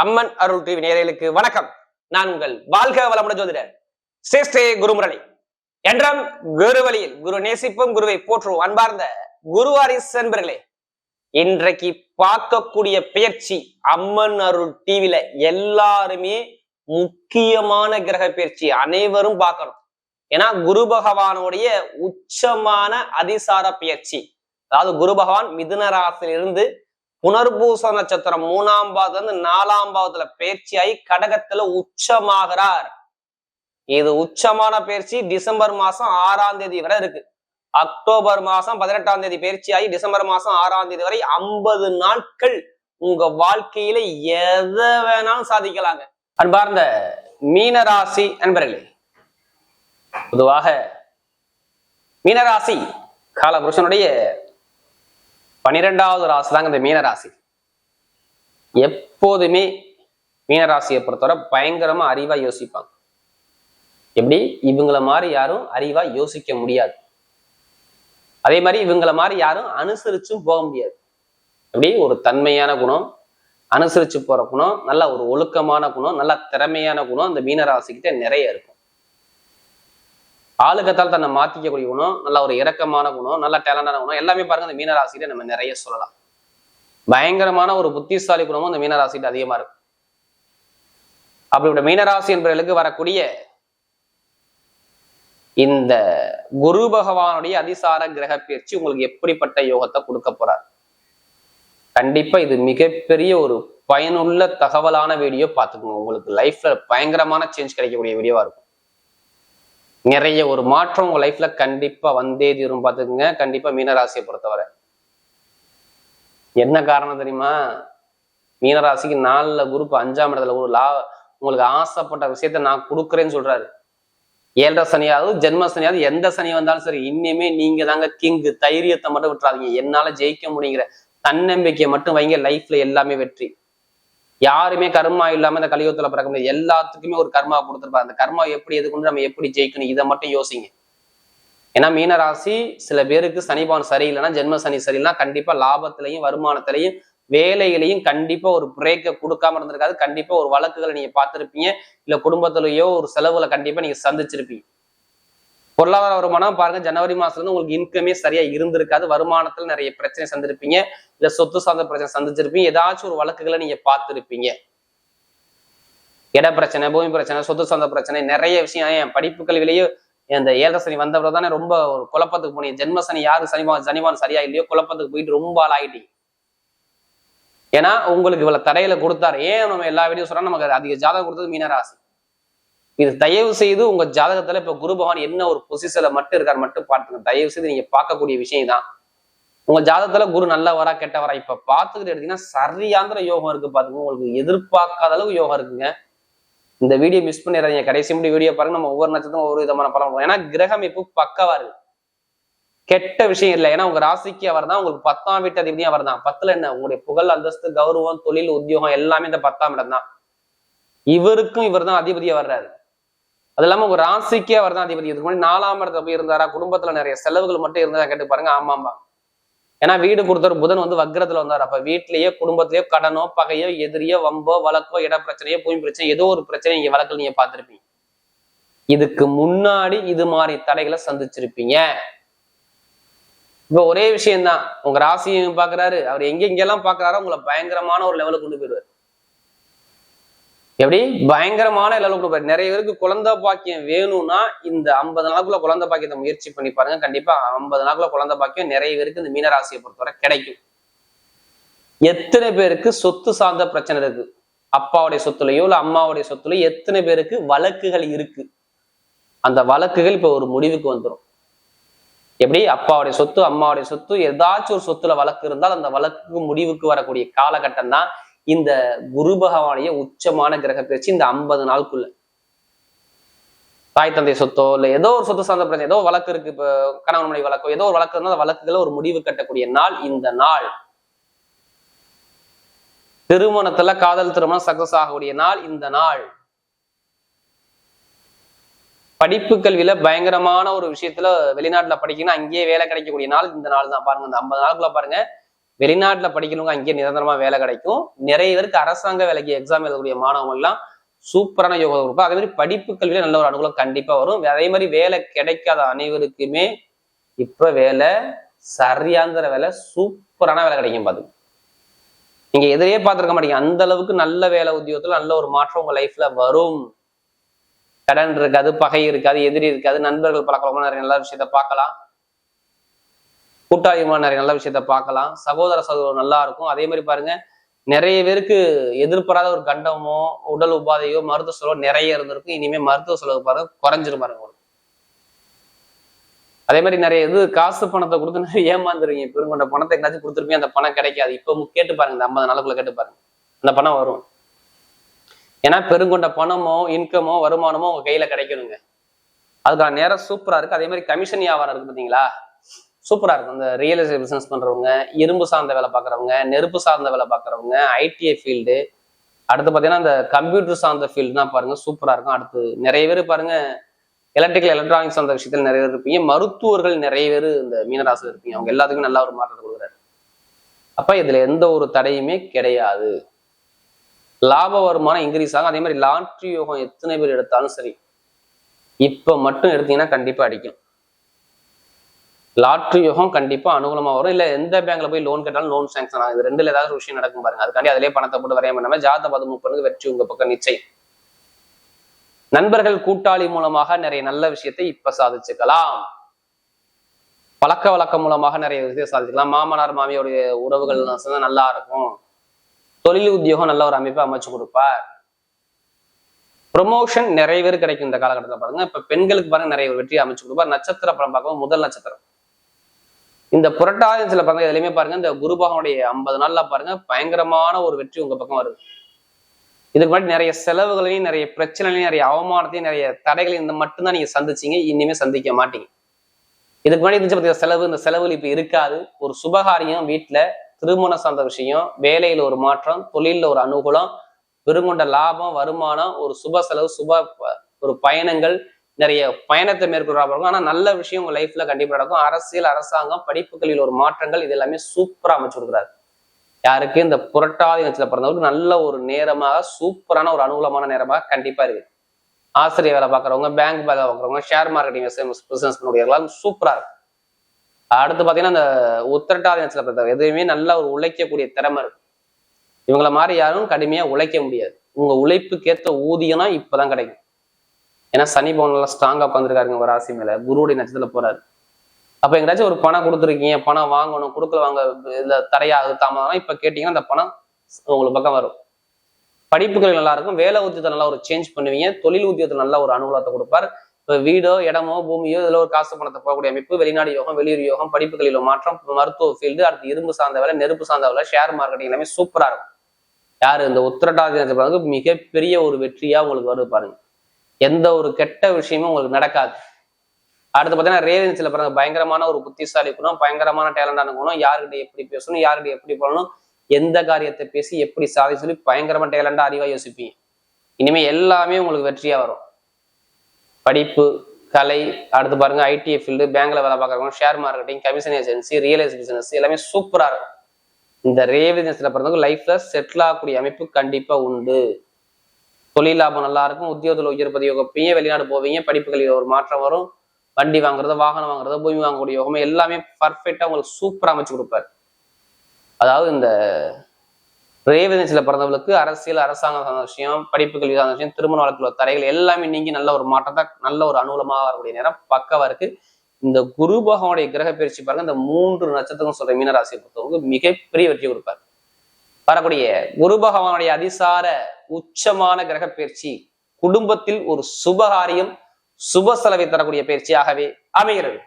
அம்மன் அருள் TV நேரலுக்கு வணக்கம். நான் உங்கள் வாழ்க வளமுடன் ஜோதிடர் ஸ்ரேஷ்டே குருமுரளி. என்றும் குரு வழியில் குரு நேசிப்பும் குருவை போற்றுவோம் அன்பார்ந்த குருவாரிஸ் என்பர்களே இன்றைக்கு பார்க்கக்கூடிய பயிற்சி அம்மன் அருள் டிவில எல்லாருமே முக்கியமான கிரக பயிற்சி அனைவரும் பார்க்கணும். ஏன்னா குரு பகவானுடைய உச்சமான அதிசார பயிற்சி அதாவது குரு பகவான் மிதுன ராசியிலிருந்து புனர்பூச நட்சத்திரம் மூணாம் பாவத்துல இருந்து நாலாம் பாவத்துல பயிற்சியாகி கடகத்துல உச்சமாகிறார். இது உச்சமான பயிற்சி டிசம்பர் மாசம் ஆறாம் தேதி வரை இருக்கு. அக்டோபர் மாசம் பதினெட்டாம் தேதி பயிற்சியாகி டிசம்பர் மாசம் ஆறாம் தேதி வரை ஐம்பது நாட்கள் உங்க வாழ்க்கையில எதை வேணாலும் சாதிக்கலாங்க. அன்பார்ந்த மீனராசி அன்பர்களே பொதுவாக மீனராசி காலபுருஷனுடைய பனிரெண்டாவது ராசி தாங்க இந்த மீனராசி. எப்போதுமே மீனராசியை பொறுத்தவரை பயங்கரமா அறிவா யோசிப்பாங்க. எப்படி? இவங்கள மாதிரி யாரும் அறிவா யோசிக்க முடியாது. அதே மாதிரி இவங்கள மாதிரி யாரும் அனுசரிச்சும் போக முடியாது. எப்படி? ஒரு தன்மையான குணம் அனுசரிச்சு போற குணம் நல்ல ஒரு ஒழுக்கமான குணம் நல்ல திறமையான குணம் இந்த மீனராசிக்கிட்ட நிறைய இருக்கும். ஆளுக்கத்தால் தன்னை மாத்திக்கக்கூடிய குணம் நல்ல ஒரு இறக்கமான குணம் நல்ல டேலண்டான குணம் எல்லாமே பாருங்க இந்த மீனராசியில நம்ம நிறைய சொல்லலாம். பயங்கரமான ஒரு புத்திசாலி குணமும் இந்த மீனராசிட்டு அதிகமா இருக்கும் அப்படிப்பட்ட மீனராசி என்பவர்களுக்கு வரக்கூடிய இந்த குரு பகவானுடைய அதிசார கிரக பயிற்சி உங்களுக்கு எப்படிப்பட்ட யோகத்தை கொடுக்க போறார்? கண்டிப்பா இது மிகப்பெரிய ஒரு பயனுள்ள தகவலான வீடியோ பார்த்துக்கோங்க. உங்களுக்கு லைஃப்ல பயங்கரமான சேஞ்ச் கிடைக்கக்கூடிய வீடியோவா இருக்கும். நிறைய ஒரு மாற்றம் உங்க லைஃப்ல கண்டிப்பா வந்தே தீரும். பார்த்துக்குங்க. கண்டிப்பா மீனராசியை பொறுத்தவரை. என்ன காரணம் தெரியுமா? மீனராசிக்கு நாலுல குரூப் அஞ்சாம் இடத்துல. ஒரு லா உங்களுக்கு ஆசைப்பட்ட விஷயத்த நான் கொடுக்குறேன்னு சொல்றாரு. ஏழரை சனியாவது ஜென்ம சனியாவது எந்த சனி வந்தாலும் சரி இன்னுமே நீங்க தாங்க கிங்கு தைரியத்தை மட்டும் விட்டுறாதீங்க. என்னால ஜெயிக்க முடியுங்கிற தன்னம்பிக்கையை மட்டும் வைங்க. லைஃப்ல எல்லாமே வெற்றி. யாருமே கர்மா இல்லாம இந்த கலியுகத்துல பிறக்க முடியாது. எல்லாத்துக்குமே ஒரு கர்மா கொடுத்துருப்பாரு அந்த கர்மா எப்படி எதுக்குன்னு நம்ம எப்படி ஜெயிக்கணும்? இதை மட்டும் யோசிங்க. ஏன்னா மீனராசி சில பேருக்கு சனிபான் சரியில்லைன்னா ஜென்ம சனி சரியில்லைன்னா கண்டிப்பா லாபத்திலையும் வருமானத்திலையும் வேலையிலையும் கண்டிப்பா ஒரு பிரேக்கை கொடுக்காம இருந்திருக்காது. கண்டிப்பா ஒரு வழக்குகளை நீங்க பார்த்திருப்பீங்க. இல்ல குடும்பத்திலேயோ ஒரு செலவுல கண்டிப்பா நீங்க சந்திச்சிருப்பீங்க. பொருளாதார வருமானம் பாருங்க ஜனவரி மாசத்துல இருந்து உங்களுக்கு இன்கமே சரியா இருந்திருக்காது. வருமானத்துல நிறைய பிரச்சனை சந்திருப்பீங்க. இல்ல சொத்து சார்ந்த பிரச்சனை சந்திச்சிருப்பீங்க. ஏதாச்சும் ஒரு வழக்குகளை நீங்க பார்த்துருப்பீங்க. இட பிரச்சனை பூமி பிரச்சனை சொத்து சார்ந்த பிரச்சனை நிறைய விஷயம். என் படிப்பு கல்வியிலேயே இந்த ஏழரை சனி வந்தவர் தானே ரொம்ப ஒரு குழப்பத்துக்கு போனீங்க. ஜென்ம சனி யாரு? சனிவான் சனிவான் சரியா இல்லையோ? குழப்பத்துக்கு போயிட்டு ரொம்ப ஆளாயிட்டீங்க ஏன்னா உங்களுக்கு இவ்வளவு தடையில கொடுத்தாரு. ஏன் நம்ம எல்லா வீடியோ சொன்னா நமக்கு அதிக ஜாதகம் கொடுத்தது மீனராசி. இது தயவு செய்து உங்க ஜாதகத்துல இப்ப குரு பகவான் என்ன ஒரு பொசிஷன்ல மட்டும் இருக்காரு மட்டும் பார்த்துங்க. தயவு செய்து நீங்க பார்க்கக்கூடிய விஷயம் தான் உங்க ஜாதகத்துல குரு நல்லவரா கெட்டவரா இப்ப பார்த்துக்கிட்டு எடுத்தீங்கன்னா சரியாந்திர யோகம் இருக்கு பாத்துங்க உங்களுக்கு எதிர்பார்க்காத அளவு யோகம் இருக்குங்க. இந்த வீடியோ மிஸ் பண்ணிடுறீங்க கடைசி முடி வீடியோ பாருங்க. நம்ம ஒவ்வொரு நட்சத்திரம் ஒவ்வொரு விதமான பலம் ஏன்னா கிரகம் இப்போ பக்கவா இருக்கு. கெட்ட விஷயம் இல்லை. ஏன்னா உங்க ராசிக்கு அவர் தான் உங்களுக்கு பத்தாம் வீட்டு அதிபதியும் அவர் தான். பத்துல என்ன? உங்களுடைய புகழ் அந்தஸ்து கௌரவம் தொழில் உத்தியோகம் எல்லாமே இந்த பத்தாம் இடம் தான். இவருக்கும் இவர் தான் அதிபதியா வர்றாரு. அது இல்லாம ஒரு ராசிக்கே அவர் தான் அதிபதி. இதுக்கு முன்னாடி நாலாம் இடத்துல போய் இருந்தாரா? குடும்பத்துல நிறைய செலவுகள் மட்டும் இருந்ததா கேட்டு பாருங்க. ஆமாம்பா. ஏன்னா வீடு கொடுத்தவர் புதன் வந்து வக்கிரத்துல வந்தார். அப்ப வீட்லயே குடும்பத்திலேயோ கடனோ பகையோ எதிரியோ வம்போ வழக்கோ இட பிரச்சனையோ பூமி பிரச்சனை ஏதோ ஒரு பிரச்சனை நீங்க வழக்கில் நீங்க பார்த்திருப்பீங்க. இதுக்கு முன்னாடி இது மாதிரி தடைகளை சந்திச்சிருப்பீங்க. இப்ப ஒரே விஷயம்தான். உங்க ராசியும் பாக்குறாரு அவர் எங்க எங்கெல்லாம் பாக்குறாரோ உங்களை பயங்கரமான ஒரு லெவலுக்கு கொண்டு போயிடுவார். எப்படி? பயங்கரமான லெவலுக்கு கொண்டு நிறைய பேருக்கு குழந்தை பாக்கியம் வேணும்னா இந்த ஐம்பது நாளுக்குள்ள குழந்தை பாக்கியத்தை முயற்சி பண்ணி பாருங்க. கண்டிப்பா ஐம்பது நாளுக்குள்ள குழந்தை பாக்கியம் நிறைய பேருக்கு இந்த மீனராசியை பொறுத்தவரை கிடைக்கும். எத்தனை பேருக்கு சொத்து சார்ந்த பிரச்சனை இருக்கு? அப்பாவுடைய சொத்துலயோ இல்ல அம்மாவுடைய சொத்துலயோ எத்தனை பேருக்கு வழக்குகள் இருக்கு? அந்த வழக்குகள் இப்ப ஒரு முடிவுக்கு வந்துடும் எப்படி? அப்பாவுடைய சொத்து அம்மாவுடைய சொத்து ஏதாச்சும் ஒரு சொத்துல வழக்கு இருந்தால் அந்த வழக்குக்கு முடிவுக்கு வரக்கூடிய காலகட்டம் தான் இந்த குரு பகவானுடைய உச்சமான கிரக பயிற்சி இந்த ஐம்பது நாளுக்குள்ள. தாய் தந்தை சொத்தோ இல்லை ஏதோ ஒரு சொத்து சார்ந்த பிரச்சனை ஏதோ வழக்கு இருக்கு இப்ப கணவன் மனைவி வழக்கோ ஏதோ ஒரு வழக்கு இருந்தால் அந்த வழக்குகளை ஒரு முடிவு கட்டக்கூடிய நாள் இந்த நாள். திருமணத்துல காதல் திருமணம் சக்சஸ் ஆகக்கூடிய நாள் இந்த நாள். படிப்பு கல்வியில பயங்கரமான ஒரு விஷயத்துல வெளிநாட்டுல படிக்கணும் அங்கேயே வேலை கிடைக்கக்கூடிய நாள் இந்த நாள் தான். பாருங்க இந்த ஐம்பது நாளுக்குள்ள பாருங்க. வெளிநாட்டுல படிக்கிறவங்க அங்கேயே நிரந்தரமா வேலை கிடைக்கும். நிறைய பேருக்கு அரசாங்க வேலைக்கு எக்ஸாம் எழுதக்கூடிய மாணவர்கள் எல்லாம் சூப்பரான யோகா கொடுப்போம் அதே மாதிரி படிப்பு கல்வியில நல்ல ஒரு அனுகூலம் கண்டிப்பா வரும். அதே மாதிரி வேலை கிடைக்காத அனைவருக்குமே இப்போ வேலை சரியாந்திர வேலை சூப்பரான வேலை கிடைக்கும் பாத்து. நீங்க எதிரே பார்த்திருக்க மாட்டீங்க. அந்த அளவுக்கு நல்ல வேலை உத்தியோகத்துல நல்ல ஒரு மாற்றம் உங்க லைஃப்ல வரும். கடன் இருக்காது பகை இருக்காது எதிரி இருக்காது நண்பர்கள் பழக்கம் நிறைய நல்ல விஷயத்த பார்க்கலாம். கூட்டாளிமா நிறைய நல்ல விஷயத்த பார்க்கலாம். சகோதர சகோதரம் நல்லா இருக்கும். அதே மாதிரி பாருங்க நிறைய பேருக்கு எதிர்பாராத ஒரு கண்டமோ உடல் உபாதையோ மருத்துவ செலவோ நிறைய இருந்திருக்கும். இனிமே மருத்துவ செலவு பாருங்க குறைஞ்சிரும் பாருங்க அதே மாதிரி நிறைய இது காசு பணத்தை கொடுத்து நிறைய ஏமாந்துருவீங்க. பெருங்கொண்ட பணத்தை எங்கேயாச்சும் கொடுத்துருப்பீங்க அந்த பணம் கிடைக்காது. இப்போ கேட்டு பாருங்க இந்த ஐம்பது நாளுக்குள்ள கேட்டு பாருங்க. அந்த பணம் வரும். ஏன்னா பெருங்கொண்ட பணமோ இன்கமோ வருமானமோ உங்க கையில கிடைக்கணுங்க. அதுக்கான நேரம் சூப்பரா இருக்கு. அதே மாதிரி கமிஷன் வியாபாரம் இருக்கு பாத்தீங்களா? சூப்பராக இருக்கும். இந்த ரியல் எஸ்டேட் பிஸ்னஸ் பண்ணுறவங்க இரும்பு சார்ந்த வேலை பார்க்குறவங்க நெருப்பு சார்ந்த வேலை பார்க்குறவங்க ஐடிஐ ஃபீல்டு அடுத்து பார்த்தீங்கன்னா இந்த கம்ப்யூட்டர் சார்ந்த ஃபீல்டுனா பாருங்கள் சூப்பராக இருக்கும். அடுத்து நிறைய பேர் பாருங்கள் எலக்ட்ரிக்கல் எலக்ட்ரானிக்ஸ் அந்த விஷயத்தில் நிறைய பேர் இருப்பீங்க. மருத்துவர்கள் நிறைய பேர் இந்த மீனராசியில் இருப்பீங்க. அவங்க எல்லாத்துக்கும் நல்லா ஒரு மாற்றத்தை கொடுக்குறாரு. அப்போ இதில் எந்த ஒரு தடையுமே கிடையாது. லாப வருமானம் இன்க்ரீஸ் ஆகும். அதே மாதிரி லாட்ரி யோகம் எத்தனை பேர் எடுத்தாலும் சரி இப்போ மட்டும் எடுத்தீங்கன்னா கண்டிப்பாக அடிக்கும். லாட்ரி யோகம் கண்டிப்பா அனுகூலமா வரும். இல்ல எந்த பேங்க்ல போய் லோன் கேட்டாலும் லோன் சாங்ஷன் ஆகும் இது ரெண்டுல ஏதாவது ஒரு விஷயம் நடக்கும் பாருங்க. அதுக்காண்டி அதிலே பணத்தை போட்டு வரைய பண்ணாம ஜாத பதம் முப்பதுக்கு வெற்றி உங்க பக்கம் நிச்சயம். நண்பர்கள் கூட்டாளி மூலமாக நிறைய நல்ல விஷயத்தை இப்ப சாதிச்சுக்கலாம். பழக்க வழக்கம் மூலமாக நிறைய விஷயத்தை சாதிச்சுக்கலாம். மாமனார் மாமியோடைய உறவுகள் நல்லா இருக்கும். தொழில் உத்தியோகம் நல்ல ஒரு அமைப்பை அமைச்சு கொடுப்பார். ப்ரொமோஷன் நிறைய பேர் கிடைக்கும் இந்த காலகட்டத்தில் பாருங்க. இப்ப பெண்களுக்கு பாருங்க நிறைய வெற்றி அமைச்சு கொடுப்பார். நட்சத்திர படம் பார்க்கும் முதல் நட்சத்திரம். இந்த புரட்டாதி சில பாருங்க எதுலையுமே பாருங்க இந்த குரு பகவானுடைய ஐம்பது நாள்ல பாருங்க பயங்கரமான ஒரு வெற்றி உங்க பக்கம் வருது. இதுக்கு முன்னாடி நிறைய செலவுகளையும் நிறைய பிரச்சனைகளையும் நிறைய அவமானத்தையும் நிறைய தடைகளையும் இந்த மட்டும்தான் நீங்க சந்திச்சீங்க இனிமே சந்திக்க மாட்டீங்க. இதுக்கு முன்னாடி இருந்துச்சு பார்த்தீங்க செலவு இந்த செலவுகள் இப்ப இருக்காது. ஒரு சுபகாரியம் வீட்டுல திருமணம் சார்ந்த விஷயம் வேலையில ஒரு மாற்றம் தொழில்ல ஒரு அனுகூலம் பெருங்கொண்ட லாபம் வருமானம் ஒரு சுப செலவு சுப ஒரு பயணங்கள் நிறைய பயணத்தை மேற்கொள்றாங்க ஆனா நல்ல விஷயம் உங்க லைஃப்ல கண்டிப்பா நடக்கும். அரசியல் அரசாங்கம் படிப்புகளில் ஒரு மாற்றங்கள் இது எல்லாமே சூப்பரா அமைச்சு கொடுக்குறாரு. யாருக்கு? இந்த புரட்டாதி நட்சத்திரம் பிறந்தவருக்கு நல்ல ஒரு நேரமாக சூப்பரான ஒரு அனுகூலமான நேரமாக கண்டிப்பா இருக்கு. ஆசிரியர் வேலை பார்க்குறவங்க பேங்க் வேலை பார்க்குறவங்க ஷேர் மார்க்கெட்டிங் பிசினஸ் பண்ணக்கூடியவர்களாம் சூப்பரா இருக்கும் அடுத்து பாத்தீங்கன்னா அந்த உத்திரட்டாதி நட்சத்திரம் பிறந்தவங்க எதுவுமே நல்லா ஒரு உழைக்கக்கூடிய திறமை இருக்கு. இவங்கள மாதிரி யாரும் கடுமையா உழைக்க முடியாது. உங்க உழைப்புக்கேற்ற ஊதியம்னா இப்பதான் கிடைக்கும். ஏன்னா சனி பவன்லாம் நல்லா ஸ்ட்ராங்கா உட்காந்துருக்காருங்க ஒரு ராசி மேலே. குருவுடைய நட்சத்திரத்தில் போறாரு. அப்போ எங்கேயாச்சும் ஒரு பணம் கொடுத்துருக்கீங்க பணம் வாங்கணும் கொடுக்கல வாங்க இல்லை தடையாக தாமதம் இப்ப கேட்டீங்கன்னா அந்த பணம் உங்களுக்கு பக்கம் வரும். படிப்புகள் நல்லா இருக்கும் வேலை உத்தியத்தை நல்லா ஒரு சேஞ்ச் பண்ணுவீங்க தொழில் உத்தியத்தை நல்ல ஒரு அனுகூலத்தை கொடுப்பார். இப்ப வீடோ இடமோ பூமியோ இதில் ஒரு காசு பணத்தை போகக்கூடிய அமைப்பு வெளிநாடு யோகம் வெளியூர் யோகம் படிப்புகளில் மாற்றம் மருத்துவ ஃபீல்டு அடுத்து இரும்பு சார்ந்த வேலை நெருப்பு சார்ந்த வேலை ஷேர் மார்க்கெட்டிங் எல்லாமே சூப்பரா இருக்கும். யாரு இந்த உத்திரட்டாதி மிகப்பெரிய ஒரு வெற்றியா உங்களுக்கு வருது பாருங்க. எந்த ஒரு கெட்ட விஷயமும் உங்களுக்கு நடக்காது. அடுத்து பார்த்தீங்கன்னா ரேவன்சில பாருங்க பயங்கரமான ஒரு புத்திசாலி குணம் பயங்கரமான டேலண்டான குணம் யாருக்கிட்ட எப்படி பேசணும் யாருக்கிட்ட எப்படி பண்ணணும் எந்த காரியத்தை பேசி எப்படி சாதி சொல்லி பயங்கரமா டேலண்டா அறிவா யோசிப்பீங்க. இனிமே எல்லாமே உங்களுக்கு வெற்றியா வரும். படிப்பு கலை அடுத்து பாருங்க ஐடி ஃபீல்டு பேங்க்ல வேலை பார்க்குறவங்க share marketing commission agency real estate business எல்லாமே சூப்பரா இருக்கும். இந்த ரேவதினத்துல பிறந்தவங்க லைஃப்ல செட்டில் ஆகக்கூடிய அமைப்பு கண்டிப்பா உண்டு. தொழில் லாபம் நல்லா இருக்கும். உத்தியோகத்தில் உயர் பதிவு வைப்பீங்க வெளிநாடு போவீங்க. படிப்புகளில் ஒரு மாற்றம் வரும். வண்டி வாங்குறது வாகனம் வாங்குறதோ பூமி வாங்கக்கூடிய யோகமே எல்லாமே பர்ஃபெக்டாக உங்களுக்கு சூப்பரா அமைச்சு கொடுப்பாரு. அதாவது இந்த ரேவதினத்துல பிறந்தவங்களுக்கு அரசியல் அரசாங்கம் சார்ந்த விஷயம் படிப்புகள் சார்ந்த விஷயம் திருமண வழக்கில் தடைகள் எல்லாமே நீங்கி நல்ல ஒரு மாற்றத்தை நல்ல ஒரு அனுகூலமாக வரக்கூடிய நேரம் பக்கவா இருக்கு. இந்த குரு பகவானுடைய கிரக பயிற்சி பாருங்க. இந்த மூன்று நட்சத்திரம் சொல்ற மீனராசியை பொறுத்தவங்க மிகப்பெரிய வெற்றி கொடுப்பார். வரக்கூடிய குரு பகவானுடைய அதிசார உச்சமான கிரக பயிற்சி குடும்பத்தில் ஒரு சுபகாரியம் சுப செலவை தரக்கூடிய பயிற்சியாகவே அமைகிறது.